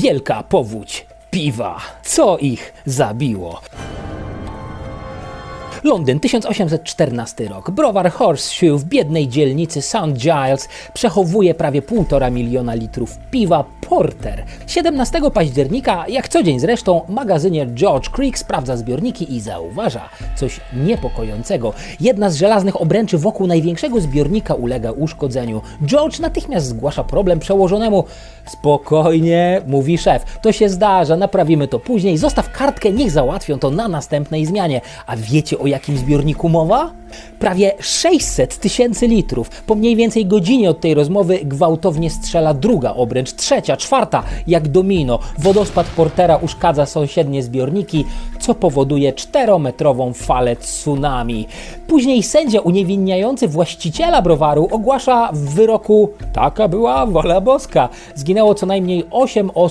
wielka powódź piwa. Co ich zabiło? Londyn, 1814 rok. Browar Horseshoe w biednej dzielnicy St. Giles przechowuje prawie 1,5 miliona litrów piwa Porter. 17 października, jak co dzień zresztą, magazynier George Creek sprawdza zbiorniki i zauważa coś niepokojącego. Jedna z żelaznych obręczy wokół największego zbiornika ulega uszkodzeniu. George natychmiast zgłasza problem przełożonemu. Spokojnie, mówi szef, to się zdarza, naprawimy to później, zostaw kartkę, niech załatwią to na następnej zmianie. A wiecie o jakim zbiorniku mowa? Prawie 600 tysięcy litrów. Po mniej więcej godzinie od tej rozmowy gwałtownie strzela druga obręcz, trzecia, czwarta, jak domino. Wodospad Portera uszkadza sąsiednie zbiorniki, co powoduje czterometrową falę tsunami. Później sędzia uniewinniający właściciela browaru ogłasza w wyroku taka była wola boska. Zginęło co najmniej 8 osób,